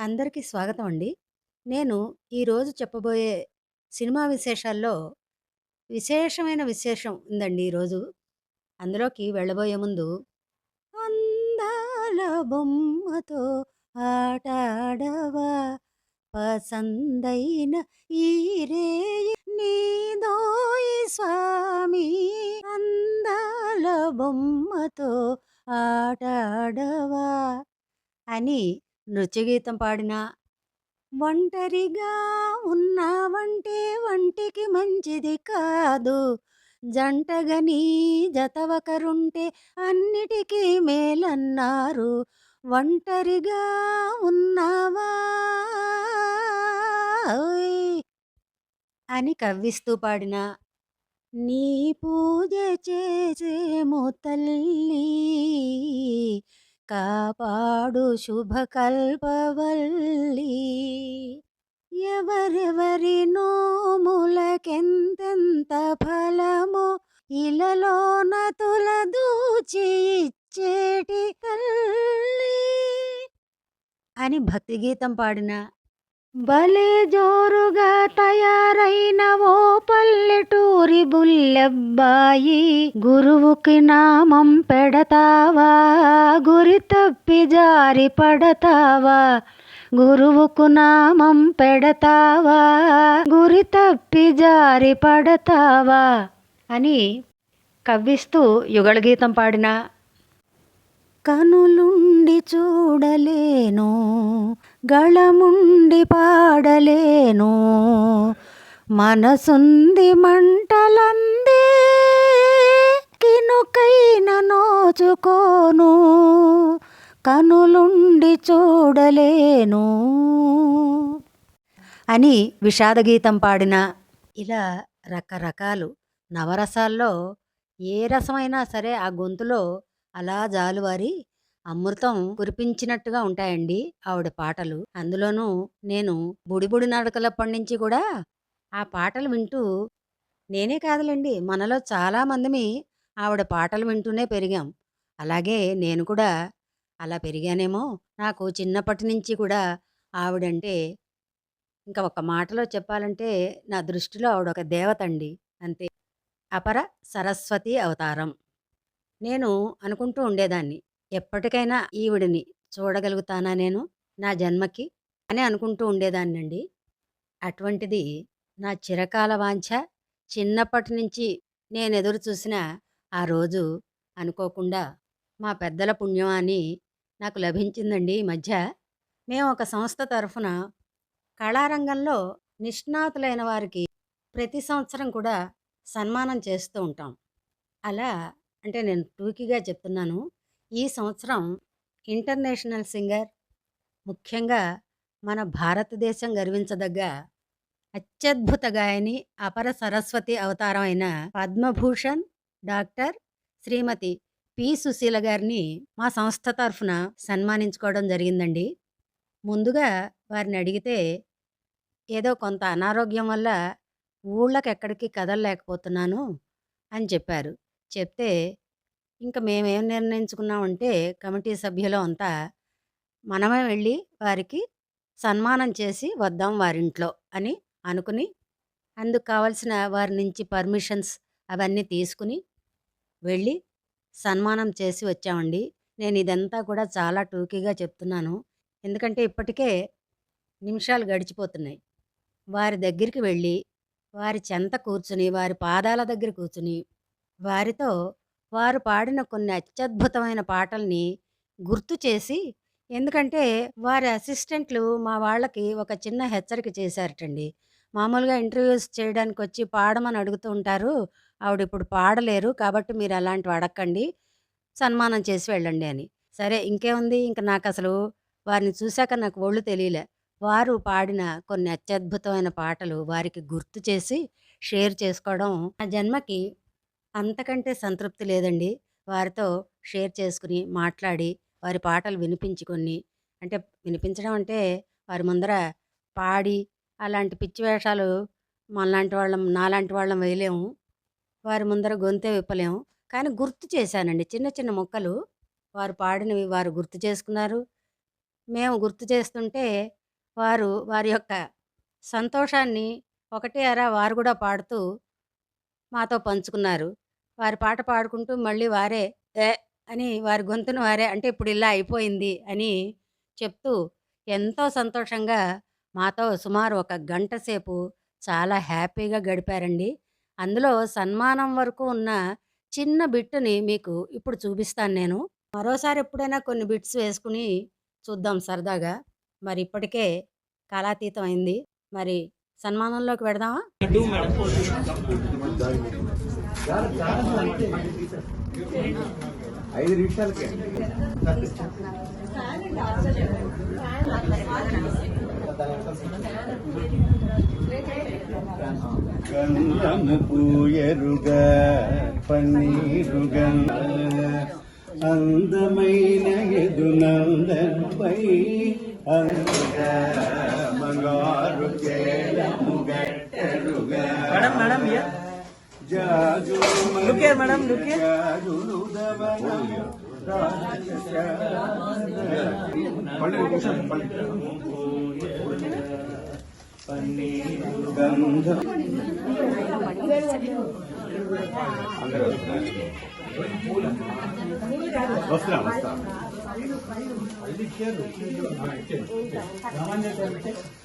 అందరికీ స్వాగతం అండి. నేను ఈరోజు చెప్పబోయే సినిమా విశేషాల్లో విశేషమైన విశేషం ఉందండి ఈరోజు. అందులోకి వెళ్ళబోయే ముందు అందాల బొమ్మతో ఆటాడవా పసందైన ఈ రేయి నీదోయి స్వామి అందాల బొమ్మతో ఆటాడవా అని నృత్యగీతం పాడిన ఒంటరిగా ఉన్నావంటే వంటికి మంచిది కాదు. జంటగా నీ జత ఒకరుంటే అన్నిటికీ మేలన్నారు. ఒంటరిగా ఉన్నావా? అని కవ్విస్తూ పాడిన నీ పూజ చేసేము తల్లి కాపాడు శుభకల్పవల్లి. ఎవరెవరి నోములకెంతెంత ఫలమో ఇలలోన తులదూచి ఇచ్చేటి తల్లి. అని భక్తి గీతం పాడిన భలే జోరుగా తయారైన ఓ పల్లెటూరి బుల్లెబ్బాయి గురువుకి నామం పెడతావా? గురి తప్పి జారి పడతావా? గురువుకు నామం పెడతావా? గురి తప్పి జారి పడతావా? అని కవ్విస్తూ యుగళ గీతం పాడిన కనులుండి చూడలేను గళముండి పాడలేను. మనసుంది మంటలందే. కినుకైన నోచుకోను. కనులుండి చూడలేను. అని విషాదగీతం పాడిన ఇలా రకరకాలు నవరసాల్లో ఏ రసమైనా సరే ఆ గొంతులో అలా జాలువారి అమృతం కురిపించినట్టుగా ఉంటాయండి ఆవిడ పాటలు. అందులోనూ నేను బుడిబుడి నడకలప్పటి నుంచి కూడా ఆ పాటలు వింటూ నేనే కాదులేండి మనలో చాలామందిమి ఆవిడ పాటలు వింటూనే పెరిగాం. అలాగే నేను కూడా అలా పెరిగానేమో. నాకు చిన్నప్పటి నుంచి కూడా ఆవిడంటే ఇంకా ఒక మాటలో చెప్పాలంటే నా దృష్టిలో ఆవిడ ఒక దేవత అండి అంతే. అపర సరస్వతి అవతారం. నేను అనుకుంటూ ఉండేదాన్ని. ఎప్పటికైనా ఈవిడిని చూడగలుగుతానా నేను నా జన్మకి అని అనుకుంటూ ఉండేదాన్నండి. అటువంటిది నా చిరకాల వాంఛ చిన్నప్పటి నుంచి నేను ఎదురు చూసిన ఆ రోజు అనుకోకుండా మా పెద్దల పుణ్యం అని నాకు లభించిందండి ఈ మధ్య. మేము ఒక సంస్థ తరఫున కళారంగంలో నిష్ణాతులైన వారికి ప్రతి సంవత్సరం కూడా సన్మానం చేస్తూ ఉంటాం. అలా అంటే నేను టూకీగా చెప్తున్నాను. ఈ సంవత్సరం ఇంటర్నేషనల్ సింగర్ ముఖ్యంగా మన భారతదేశం గర్వించదగ్గ అత్యద్భుత గాయని అపర సరస్వతి అవతారం అయిన పద్మభూషణ్ డాక్టర్ శ్రీమతి పి. సుశీల గారిని మా సంస్థ తరఫున సన్మానించుకోవడం జరిగిందండి. ముందుగా వారిని అడిగితే ఏదో కొంత అనారోగ్యం వల్ల ఊళ్ళకి ఎక్కడికి కదలలేకపోతున్నాను అని చెప్పారు. చెప్తే ఇంకా మేమేం నిర్ణయించుకున్నామంటే కమిటీ సభ్యులు అంతా మనమే వెళ్ళి వారికి సన్మానం చేసి వద్దాం వారింట్లో అని అనుకుని అందుకు కావాల్సిన వారి నుంచి పర్మిషన్స్ అవన్నీ తీసుకుని వెళ్ళి సన్మానం చేసి వచ్చామండి. నేను ఇదంతా కూడా చాలా టూకీగా చెప్తున్నాను. ఎందుకంటే ఇప్పటికే నిమిషాలు గడిచిపోతున్నాయి. వారి దగ్గరికి వెళ్ళి వారి చెంత కూర్చుని వారి పాదాల దగ్గర కూర్చుని వారితో వారు పాడిన కొన్ని అత్యద్భుతమైన పాటల్ని గుర్తు చేసి ఎందుకంటే వారి అసిస్టెంట్లు మా వాళ్ళకి ఒక చిన్న హెచ్చరిక చేశారటండి. మామూలుగా ఇంటర్వ్యూస్ చేయడానికి వచ్చి పాడమని అడుగుతూ ఉంటారు. ఆవిడ ఇప్పుడు పాడలేరు కాబట్టి మీరు అలాంటివి అడగండి సన్మానం చేసి వెళ్ళండి అని. సరే ఇంకేముంది? ఇంక నాకు అసలు వారిని చూశాక నాకు ఒళ్ళు తెలియలే. వారు పాడిన కొన్ని అత్యద్భుతమైన పాటలు వారికి గుర్తు చేసి షేర్ చేసుకోవడం నా జన్మకి అంతకంటే సంతృప్తి లేదండి. వారితో షేర్ చేసుకుని మాట్లాడి వారి పాటలు వినిపించుకొని అంటే వినిపించడం అంటే వారి ముందర పాడి అలాంటి పిచ్చి వేషాలు మనలాంటి వాళ్ళం నాలాంటి వాళ్ళం వేయలేము. వారి ముందర గొంతే విప్పలేము. కానీ గుర్తు చేశానండి. చిన్న చిన్న మొక్కలు వారు పాడినవి వారు గుర్తు చేసుకున్నారు. మేము గుర్తు చేస్తుంటే వారు వారి యొక్క సంతోషాన్ని ఒకటే అరా వారు కూడా పాడుతూ మాతో పంచుకున్నారు. వారి పాట పాడుకుంటూ మళ్ళీ వారే ఏ అని వారి గొంతును వారే అంటే ఇప్పుడు ఇలా అయిపోయింది అని చెప్తూ ఎంతో సంతోషంగా మాతో సుమారు ఒక గంట సేపు చాలా హ్యాపీగా గడిపారండి. అందులో సన్మానం వరకు ఉన్న చిన్న బిట్టుని మీకు ఇప్పుడు చూపిస్తాను నేను. మరోసారి ఎప్పుడైనా కొన్ని బిట్స్ వేసుకుని చూద్దాం సరదాగా. మరి ఇప్పటికే కాలాతీతం అయింది మరి సన్మానంలోకి పెడదామా ఐదు నిమిషాలకే. పూయరుగా పన్నీరుగా అందమైన ఎదునందపై అందగా. గట్టరుగా మేడం మేడం here. జాజు Look here, madam, look here.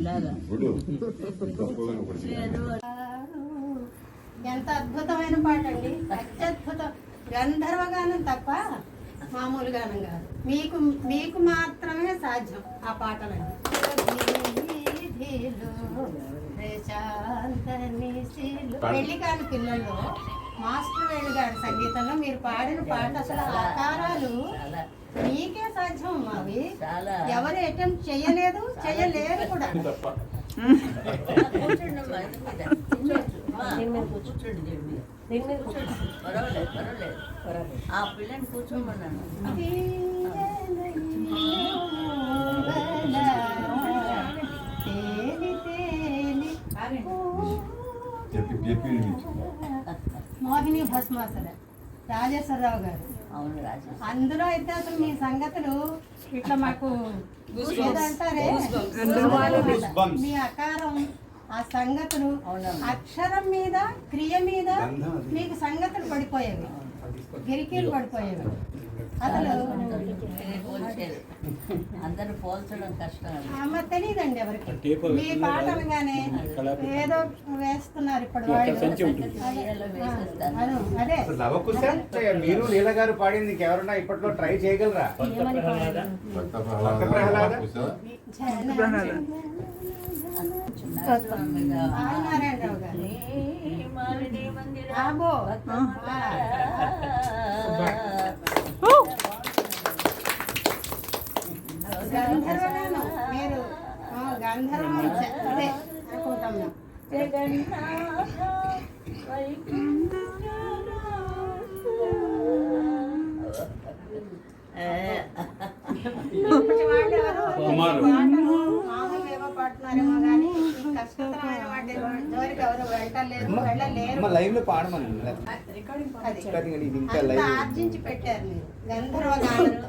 Madam. All of here. ఎంత అద్భుతమైన పాట అండి అత్యద్భుతం. గంధర్వగానం తప్ప మామూలు గానం కాదు. మీకు మీకు మాత్రమే సాధ్యం ఆ పాటలండి పెళ్ళి కాని పిల్లల్లో మాస్టర్ వేణు గారి సంగీతంలో మీరు పాడిన పాట అసలు ఆకారాలు మీకే సాధ్యం అవి. ఎవరు అటెంప్ట్ చేయలేదు చేయలేరు కూడా. ఆ పిల్లని కూర్చోమన్నాను. మోహిని భస్మాసన రాజేశ్వరరావు గారు. అవును రాజు అందులో అయితే అసలు మీ సంగతులు ఇట్లా మాకు ఏదంటారే మీ అకారం ఆ సంగతులు. అక్షరం మీద క్రియ మీద మీకు సంగతులు పడిపోయేవి. గిరికీలు పడిపోయేవి. అసలు అందరూ పోల్చడం కష్టం తెలియదండి ఎవరికి. మీ పాట అనగానే ఏదో వేస్తున్నారు ఇప్పుడు అదే. లవకుశ మీరు లీల గారు పాడింది ఇంకెవరన్నా ఇప్పట్లో ట్రై చేయగలరా? మందిరం ఆబో గంధర్వగానం మీరు ఆ, గంధర్వం చ- అదే అనుకుంటాం మేము జగన్నాథ ఇప్పటి వాళ్ళు ఎవరు పాటలు మామూలుగా ఏవో పాడుతున్నారేమో కానీ ఈ కష్టతరమైన వాటి జోలికి ఎవరు వెళ్ళలేరు వెళ్ళలేరు లైవ్లో పాడమని ఇది ఇంకా అంత లైవ్ ఆర్జించి పెట్టారు మీరు. గంధర్వ గానంతో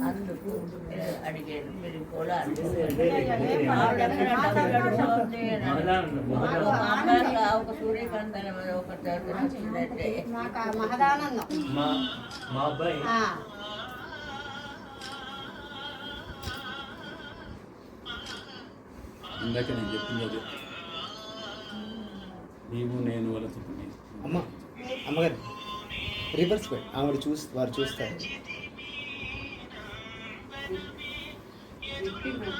అందుకు అడిగారు మీరు కూడా ఒక సూర్యకాంత్ ఒక వచ్చిందంటే మా అబ్బాయి ఇందాక నేను చెప్పింది అదే. నీవు నేను వల్ల చెప్పండి అమ్మ అమ్మగారు రివర్స్ పెట్టి ఆవిడ చూసి వారు చూస్తారు. ফিফটি